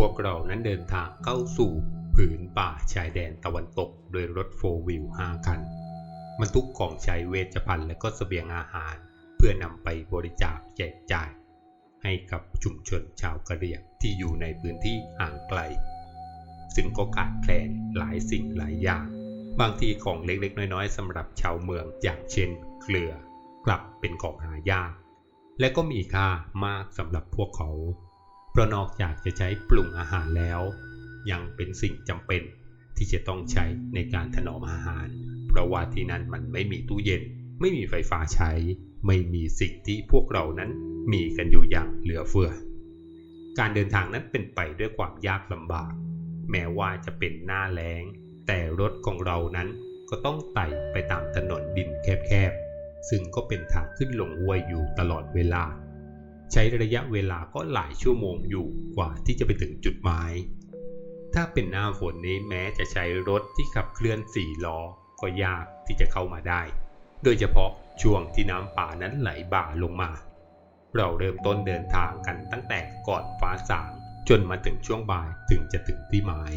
พวกเรานั้นเดินทางเข้าสู่ผืนป่าชายแดนตะวันตก โดยรถโฟร์วิวห้าคันบรรทุกของใช้เวชภัณฑ์และก็เสบียงอาหาร เพื่อนำไปบริจาคแจกจ่าย ให้กับชุมชนชาวกะเหรี่ยงที่อยู่ในพื้นที่ห่างไกล ซึ่งก็ขาดแคลนหลายสิ่งหลายอย่าง บางทีของเล็กๆ น้อยๆสำหรับชาวเมืองอย่างเช่น เกลือกลับเป็นของหายาก และก็มีค่ามากสำหรับพวกเขา เพราะนอกจากจะใช้ปรุงอาหารแล้ว ยังเป็นสิ่งจำเป็นที่จะต้องใช้ในการถนอมอาหาร เพราะว่าที่นั่นมันไม่มีตู้เย็น ไม่มีไฟฟ้าใช้ ไม่มีสิ่งที่พวกเรานั้นมีกันอยู่อย่างเหลือเฟือ การเดินทางนั้นเป็นไปด้วยความยากลำบาก แม้ว่าจะเป็นหน้าแล้ง แต่รถของเรานั้นก็ต้องไต่ไปตามถนนดินแคบๆ ซึ่งก็เป็นทางขึ้นลงห้วยอยู่ตลอดเวลา ใช้ระยะเวลาก็หลายชั่วโมงอยู่กว่าที่จะไปถึงจุดหมาย ถ้าเป็นหน้าฝนนี้แม้จะใช้รถที่ขับเคลื่อนสี่ล้อก็ยากที่จะเข้ามาได้ โดยเฉพาะช่วงที่น้ำป่านั้นไหลบ่าลงมา เราเริ่มต้นเดินทางกันตั้งแต่ก่อนฟ้าสางจนมาถึงช่วงบ่ายถึงจะถึงที่หมาย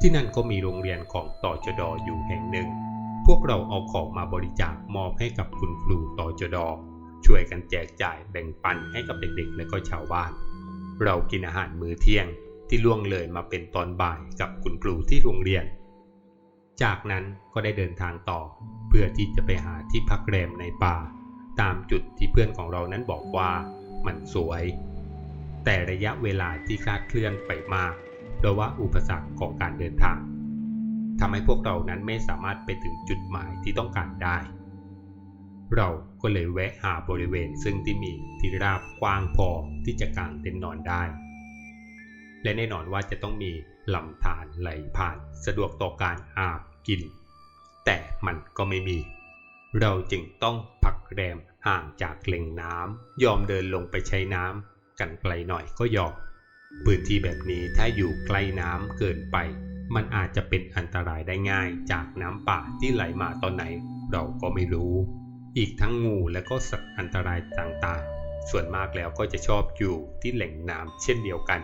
ที่นั่นก็มีโรงเรียนของต่อจดออยู่แห่งหนึ่ง พวกเราเอาของมาบริจาคมอบให้กับคุณครูต่อจดอ ช่วยกันแจกจ่ายแบ่งปันให้กับเด็กๆ และก็ชาวบ้าน เรากินอาหารมื้อเที่ยงที่ล่วงเลยมาเป็นตอนบ่ายกับคุณครูที่โรงเรียน จากนั้นก็ได้เดินทางต่อ เพื่อที่จะไปหาที่พักแรมในป่า ตามจุดที่เพื่อนของเรานั้นบอกว่ามันสวย แต่ระยะเวลาที่คลาดเคลื่อนไปมากเพราะว่าอุปสรรคของการเดินทางทำให้พวกเรานั้นไม่สามารถไปถึงจุดหมายที่ต้องการได้ เราก็เลยแวะหาบริเวณซึ่งที่มีที่ราบกว้างพอที่จะกางเต็นท์นอนได้ และแน่นอนว่าจะต้องมีลำธารไหลผ่านสะดวกต่อการอาบกิน แต่มันก็ไม่มี เราจึงต้องพักแรมห่างจากแหล่งน้ำยอมเดินลงไปใช้น้ำกันไกลหน่อยก็ยอมพื้นที่แบบนี้ถ้าอยู่ใกล้น้ำเกินไป มันอาจจะเป็นอันตรายได้ง่ายจากน้ำป่าที่ไหลมาตอนไหน เราก็ไม่รู้ อีกทั้งงูและก็สัตว์อันตรายต่างๆ ส่วนมากแล้วก็จะชอบอยู่ที่แหล่งน้ำเช่นเดียวกัน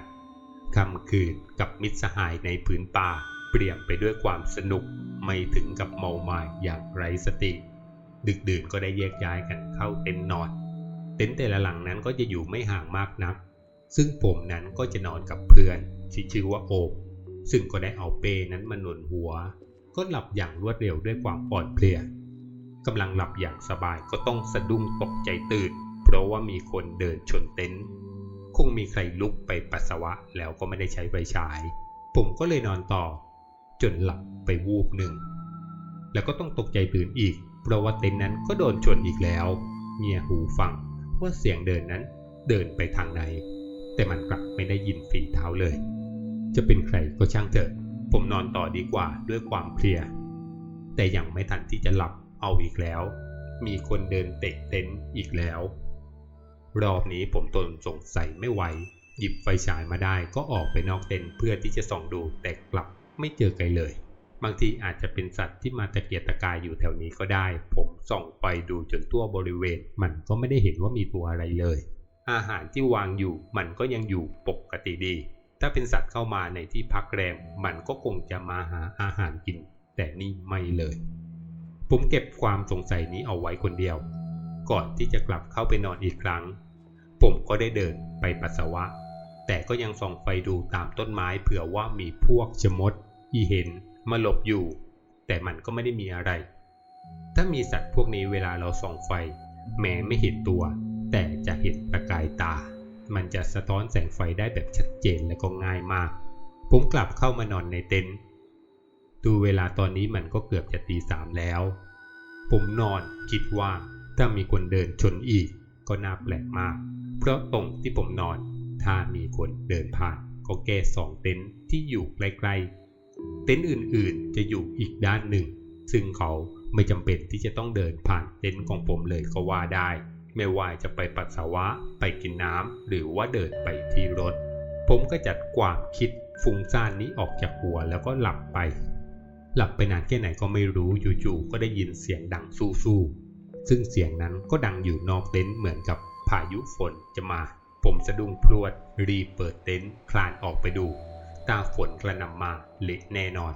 ค่ำคืนกับมิตรสหายในพื้นป่า เปลี่ยนไปด้วยความสนุกไม่ถึงกับเมาหมายอย่างไร้สติ ดึกดื่นก็ได้แยกย้ายกันเข้าเต็นท์นอน เต็นท์แต่ละหลังนั้นก็จะอยู่ไม่ห่างมากนัก ซึ่งผมนั้นก็จะนอนกับเพื่อนที่ชื่อว่าโอมซึ่งก็ได้เอาเปนั้นมาหนุนหัว ก็หลับอย่างรวดเร็วด้วยความอ่อนเพลีย กำลังหลับอย่างสบายก็ต้องสะดุ้งตกใจตื่น เพราะว่ามีคนเดินชนเต็นท์คงมีใครลุกไปปัสสาวะแล้วก็ไม่ได้ใช้ไฟฉาย ผมก็เลยนอนต่อ จนหลับไปวูบหนึ่ง แล้วก็ต้องตกใจตื่นอีก เพราะว่าเต็นท์นั้นก็โดนชนอีกแล้วเงียหูฟังว่าเสียงเดินนั้นเดินไปทางไหน แต่มันกลับไม่ได้ยินฝีเท้าเลย จะเป็นใครก็ช่างเถอะ ผมนอนต่อดีกว่าด้วยความเพลีย แต่ยังไม่ทันที่จะหลับ เอาอีกแล้ว มีคนเดินเตะเต็นท์อีกแล้ว รอบนี้ผมตนสงสัยไม่ไหว หยิบไฟฉายมาได้ก็ออกไปนอกเต็นท์เพื่อที่จะส่องดูแต่กลับไม่เจอใครเลย บางทีอาจจะเป็นสัตว์ที่มาตะเกียกตะกายอยู่แถวนี้ก็ได้ ผมส่องไปดูจนทั่วบริเวณ มันก็ไม่ได้เห็นว่ามีตัวอะไรเลย อาหารที่วางอยู่มันก็ยังอยู่ปกติดี ถ้าเป็นสัตว์เข้ามาในที่พักแรมมันก็คงจะมาหาอาหารกิน แต่นี่ไม่เลย ผมเก็บความสงสัยนี้เอาไว้คนเดียว ก่อนที่จะกลับเข้าไปนอนอีกครั้ง ผมก็ได้เดินไปปัสสาวะ แต่ก็ยังส่องไฟดูตามต้นไม้เผื่อว่ามีพวกชมดที่เห็นมาหลบอยู่ แต่มันก็ไม่ได้มีอะไร ถ้ามีสัตว์พวกนี้เวลาเราส่องไฟ แม้ไม่เห็นตัว แต่จะเห็นประกายตา มันจะสะท้อนแสงไฟได้แบบชัดเจนและก็ง่ายมาก ผมกลับเข้ามานอนในเต็นท์ ดูเวลาตอนนี้มันก็เกือบจะตีสามแล้ว ผมนอนคิดว่าถ้ามีคนเดินชนอีก ก็น่าแปลกมาก เพราะตรงที่ผมนอน ถ้ามีคนเดินผ่าน ก็แก้สองเต็นท์ที่อยู่ใกล้ๆเต็นท์อื่นๆ จะอยู่อีกด้านหนึ่ง ซึ่งเขาไม่จำเป็นที่จะต้องเดินผ่านเต็นท์ของผมเลยก็ว่าได้ ไม่ว่าจะไปปัสสาวะ ไปกินน้ำหรือว่าเดินไปที่รถ ผมก็จัดความคิดฟุ้งซ่านนี้ออกจากหัวแล้วก็หลับไป หลับไปนานแค่ไหนก็ไม่รู้จู่ๆก็ได้ยินเสียงดังสู้ๆซึ่งเสียงนั้นก็ดังอยู่นอกเต็นท์เหมือนกับพายุฝนจะมา ผมสะดุ้งพรวด รีบเปิดเต็นท์คลานออกไปดู ตาฝนกระหนำมาเละแน่นอน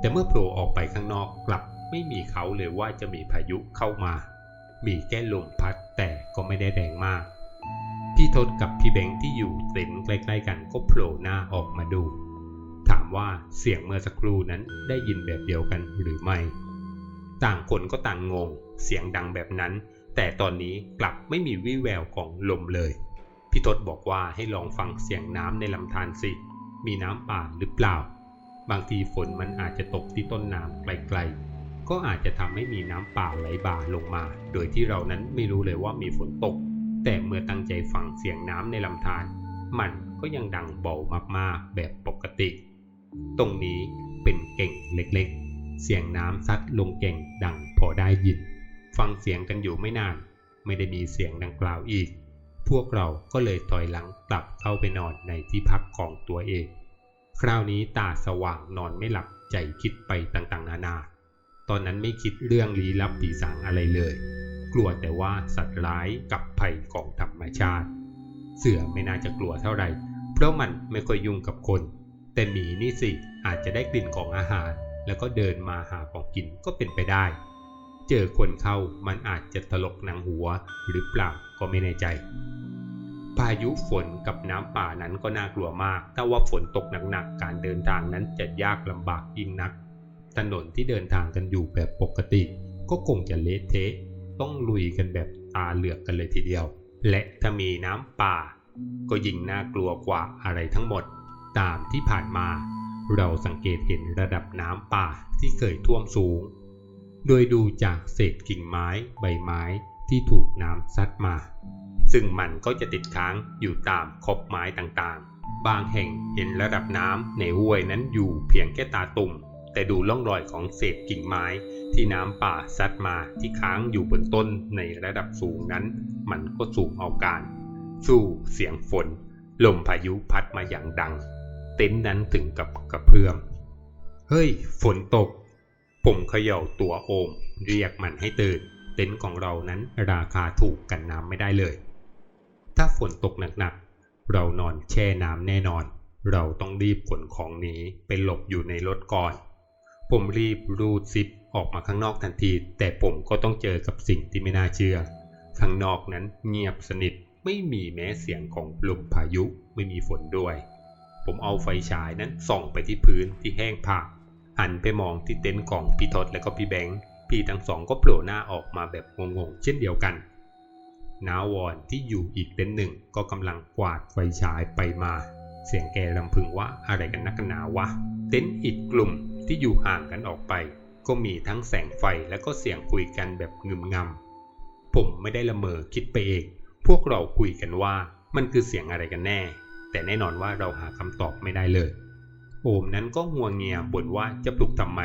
แต่เมื่อโผล่ออกไปข้างนอกกลับไม่มีเขาเลยว่าจะมีพายุเข้ามา มีแค่ลมพัดแต่ก็ไม่ได้แรงมาก พี่ทศกับพี่แบงค์ที่อยู่เต็นท์ใกล้ ๆ กันก็โผล่หน้าออกมาดู ว่าเสียงเมื่อสักครู่นั้นได้ยินแบบเดียวกันหรือไม่ ต่างคนก็ต่างงง เสียงดังแบบนั้น แต่ตอนนี้กลับไม่มีวี่แววของลมเลย พี่ทศบอกว่าให้ลองฟังเสียงน้ำในลำธารสิ มีน้ำป่าหรือเปล่า บางทีฝนมันอาจจะตกที่ต้นน้ำไกลๆ ก็อาจจะทำให้มีน้ำป่าไหลบ่าลงมา โดยที่เรานั้นไม่รู้เลยว่ามีฝนตก แต่เมื่อตั้งใจฟังเสียงน้ำในลำธารมันก็ยังดังเบามากๆ แบบปกติ ตรงนี้เป็นเก่งเล็กๆ เสียงน้ำซัดลงเก่งดังพอได้ยิน ฟังเสียงกันอยู่ไม่นาน ไม่ได้มีเสียงดังกล่าวอีก พวกเราก็เลยถอยหลังกลับเข้าไปนอนในที่พักของตัวเอง คราวนี้ตาสว่างนอนไม่หลับใจคิดไปต่างๆ นานา ตอนนั้นไม่คิดเรื่องลี้ลับผีสางอะไรเลย กลัวแต่ว่าสัตว์ร้ายกับภัยของธรรมชาติ เสือไม่น่าจะกลัวเท่าไหร่ เพราะมันไม่ค่อยยุ่งกับคน แต่หมีนี่สิอาจจะได้กลิ่นของอาหาร แล้วก็เดินมาหาของกินก็เป็นไปได้ เจอคนเข้ามันอาจจะถลกหนังหัวหรือเปล่าก็ไม่แน่ใจ พายุฝนกับน้ำป่านั้นก็น่ากลัวมาก ถ้าว่าฝนตกหนักๆการเดินทางนั้นจะยากลำบากยิ่งนัก ถนนที่เดินทางกันอยู่แบบปกติ ก็คงจะเละเทะ ต้องลุยกันแบบตาเหลือกกันเลยทีเดียว และถ้ามีน้ำป่า ก็ยิ่งน่ากลัวกว่าอะไรทั้งหมด ตามที่ผ่านมา เราสังเกตเห็นระดับน้ำป่าที่เคยท่วมสูง โดยดูจากเศษกิ่งไม้ใบไม้ที่ถูกน้ำซัดมา ซึ่งมันก็จะติดค้างอยู่ตามขอบไม้ต่างๆ บางแห่งเห็นระดับน้ำในห้วยนั้นอยู่เพียงแค่ตาตุ่ม แต่ดูล่องรอยของเศษกิ่งไม้ที่น้ำป่าซัดมาที่ค้างอยู่บนต้นในระดับสูงนั้น มันก็สูงเอาการ สู้เสียงฝน ลมพายุพัดมาอย่างดัง เต็นท์นั้นถึงกับกระเพื่อม เฮ้ย ฝนตก ผมเขย่าตัวโอม เรียกมันให้ตื่น เต็นท์ของเรานั้นราคาถูกกันน้ำไม่ได้เลย ถ้าฝนตกหนักๆ เรานอนแช่น้ำแน่นอน เราต้องรีบขนของหนีไปหลบอยู่ในรถก่อน ผมรีบรูดซิปออกมาข้างนอกทันที แต่ผมก็ต้องเจอกับสิ่งที่ไม่น่าเชื่อ ข้างนอกนั้นเงียบสนิทไม่มีแม้เสียงของลมพายุไม่มีฝนด้วย ผมเอาไฟฉายนั้นส่องไปที่พื้นที่แห้งผากหันไปมองที่เต็นท์ของพี่ทศและก็พี่แบงค์พี่ทั้งสองก็โผล่หน้าออกมาแบบงงๆเช่นเดียวกันนาวอนที่อยู่อีกเต็นท์หนึ่งก็กำลังกวาดไฟฉายไปมา เสียงแกลำพึงว่าอะไรกันนักหนาวะ เต็นท์อีกกลุ่มที่อยู่ห่างกันออกไป ก็มีทั้งแสงไฟและก็เสียงคุยกันแบบงึมงำผมไม่ได้ละเมอคิดไปเอง พวกเราคุยกันว่ามันคือเสียงอะไรกันแน่ แต่แน่นอนว่าเราหาคำตอบไม่ได้เลย โอมนั้นก็งัวงเงียบ่นว่าจะปลุกทำไม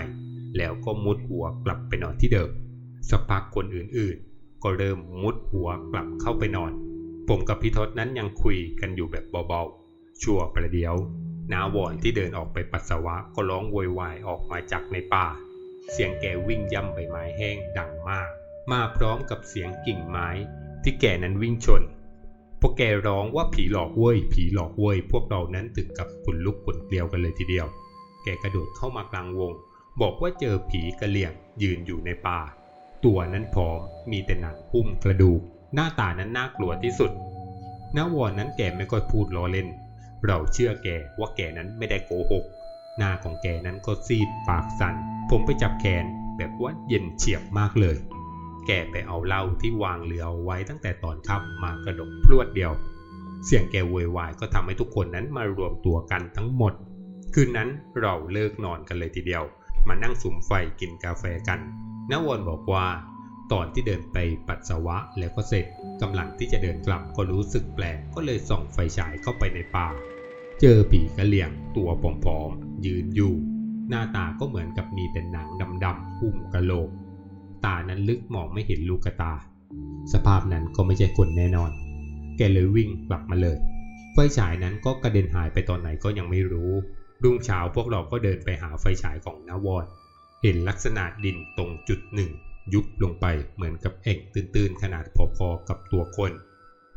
แล้วก็มุดหัวกลับไปนอนที่เดิมสักพักคนอื่นๆ ก็เริ่มมุดหัวกลับเข้าไปนอน ผมกับพี่ทศนั้นยังคุยกันอยู่แบบเบาๆ ชั่วประเดี๋ยว นาวอนที่เดินออกไปปัสสาวะก็ร้องโวยวายออกมาจากในป่า เสียงแกวิ่งย่ำใบไม้แห้งดังมาก มาพร้อมกับเสียงกิ่งไม้ที่แกนั้นวิ่งชน พวกแกร้องว่าผีหลอกเว้ย ผีหลอกเว้ย พวกเรานั้นถึงกับขนลุกขนเกลียวกันเลยทีเดียว แกกระโดดเข้ามากลางวง บอกว่าเจอผีกระเหลี่ยงยืนอยู่ในป่า ตัวนั้นผอมมีแต่หนังหุ้มกระดูก หน้าตานั้นน่ากลัวที่สุดนาวอนนั้นแกไม่ค่อยพูดล้อเล่น เราเชื่อแกว่าแกนั้นไม่ได้โกหก หน้าของแกนั้นก็ซีดปากสัน่น ผมไปจับแขนแบบว่าเย็นเฉียบมากเลย แกไปเอาเหล้าที่วางเหลือเอาไว้ตั้งแต่ตอนค่ำมากระดกพรวดเดียว เสียงแกโวยวายก็ทำให้ทุกคนนั้นมารวมตัวกันทั้งหมด คืนนั้นเราเลิกนอนกันเลยทีเดียว มานั่งสุมไฟกินกาแฟกันนวอนบอกว่า ตอนที่เดินไปปัสสาวะแล้วก็เสร็จกำลังที่จะเดินกลับก็รู้สึกแปลกก็เลยส่องไฟฉายเข้าไปในป่า เจอผีกระเหลี่ยงตัวผอมๆยืนอยู่ หน้าตาก็เหมือนกับมีแต่หนังดำๆหุ้มกะโหลก ตานั้นลึกมองไม่เห็นลูกตา สภาพนั้นก็ไม่ใช่คนแน่นอน แกเลยวิ่งกลับมาเลย ไฟฉายนั้นก็กระเด็นหายไปตอนไหนก็ยังไม่รู้ รุ่งเช้าพวกเราก็เดินไปหาไฟฉายของนาวอนเห็นลักษณะดินตรงจุดหนึ่ง ยุบลงไปเหมือนกับเอ่งตื้นๆ ขนาดพอๆกับตัวคน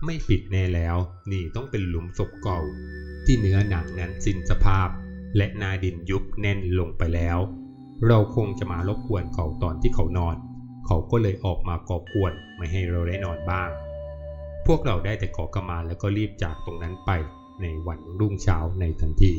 ไม่ผิดแน่แล้ว นี่ต้องเป็นหลุมศพเก่า ที่เนื้อหนังนั้นสิ้นสภาพ และนาดินยุบแน่นลงไปแล้ว เราคงจะมารบกวนเขาตอนที่เขานอน เขาก็เลยออกมาก่อกวนไม่ให้เราได้นอนบ้าง พวกเราได้แต่ขอกรมาแล้วก็รีบจากตรงนั้นไปในวันรุ่งเช้าในทันที